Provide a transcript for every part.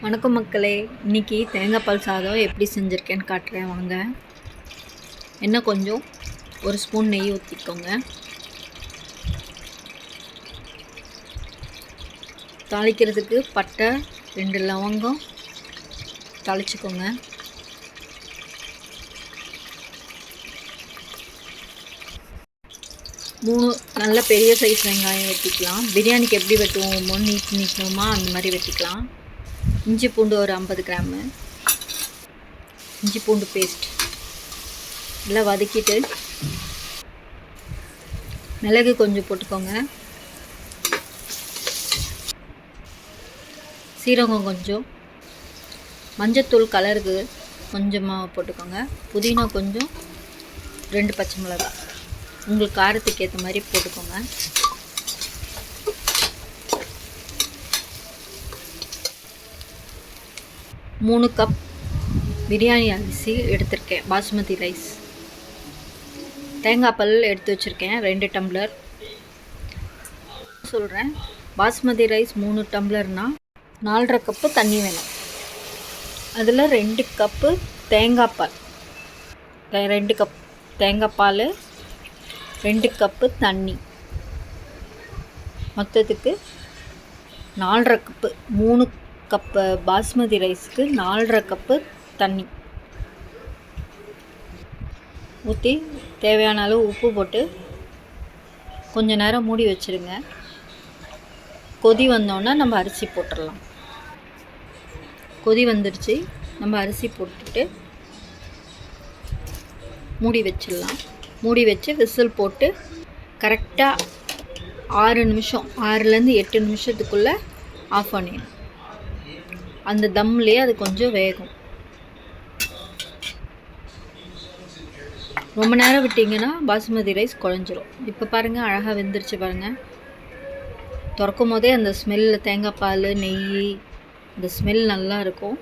வணக்கம் மக்களே. இன்னைக்கு தேங்காய் பால் சாதம் எப்படி செஞ்சுருக்கேன்னு காட்டுறேன். வாங்க. என்ன கொஞ்சம் ஒரு ஸ்பூன் நெய் ஊற்றிக்கோங்க தாளிக்கிறதுக்கு பட்டை ரெண்டு லவங்கம் தாளிச்சுக்கோங்க. மூணு நல்ல பெரிய சைஸ் வெங்காயம் வெட்டிக்கலாம். பிரியாணிக்கு எப்படி வெட்டுவோமோ நீட் நீட்டணுமா அந்த மாதிரி வெட்டிக்கலாம். இஞ்சி பூண்டு ஒரு ஐம்பது கிராமு. இஞ்சி பூண்டு பேஸ்ட் எல்லாம் வதக்கிட்டு மிளகு கொஞ்சம் போட்டுக்கோங்க. சீரகம் கொஞ்சம். மஞ்சத்தூள் கலருக்கு கொஞ்சமாக போட்டுக்கோங்க. புதினா கொஞ்சம் ரெண்டு பச்சை மிளகாய் உங்களுக்கு காரத்துக்கு ஏற்ற மாதிரி போட்டுக்கோங்க. மூணு கப் பிரியாணி அரிசி எடுத்திருக்கேன். பாஸ்மதி ரைஸ் தேங்காய் பல் எடுத்து வச்சுருக்கேன். ரெண்டு டம்ளர் சொல்கிறேன் பாஸ்மதி ரைஸ் மூணு டம்ளர்னால் நாலரை கப்பு தண்ணி வேணும். அதில் ரெண்டு கப்பு தேங்காய் பால். ரெண்டு கப் தேங்காய் பால் ரெண்டு கப்பு தண்ணி. மொத்தத்துக்கு நாலரை கப்பு மூணு கப்பு பாஸ்மதி ரைஸ்க்கு நாலரை கப்பு தண்ணி. ஊற்றி தேவையான அளவு உப்பு போட்டு கொஞ்ச நேரம் மூடி வச்சிருங்க. கொதி வந்தோன்னே நம்ம அரிசி போட்டுடலாம் கொதி வந்துடுச்சு நம்ம அரிசி போட்டுட்டு மூடி வச்சிடலாம். மூடி வச்சு விசில் போட்டு கரெக்டாக ஆறு நிமிஷம் ஆறுலேருந்து எட்டு நிமிஷத்துக்குள்ளே ஆஃப் பண்ணிடணும். அந்த தம்லேயே அது கொஞ்சம் வேகும். ரொம்ப நேரம் விட்டிங்கன்னா பாசுமதி ரைஸ் குழஞ்சிரும். இப்போ பாருங்கள் அழகாக வெந்துருச்சு பாருங்கள் திறக்கும் போதே அந்த ஸ்மெல்லில் தேங்காய் பால் நெய் இந்த ஸ்மெல் நல்லா இருக்கும்.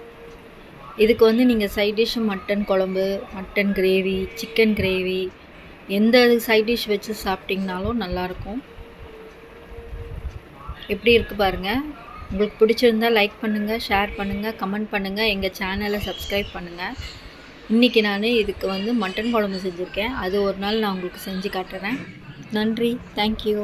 இதுக்கு வந்து நீங்கள் சைட் டிஷ் மட்டன் குழம்பு மட்டன் கிரேவி சிக்கன் கிரேவி எந்த சைட் டிஷ் வச்சு சாப்பிட்டிங்கனாலும் நல்லாயிருக்கும் எப்படி இருக்குது பாருங்கள் உங்களுக்கு பிடிச்சிருந்தா லைக் பண்ணுங்கள் ஷேர் பண்ணுங்கள் கமெண்ட் பண்ணுங்கள் எங்கள் சேனலை சப்ஸ்கிரைப் பண்ணுங்கள் இன்றைக்கி நான் இதுக்கு வந்து மட்டன் குழம்பு செஞ்சுருக்கேன். அது ஒரு நாள் நான் உங்களுக்கு செஞ்சு காட்டுறேன். நன்றி. தேங்க்யூ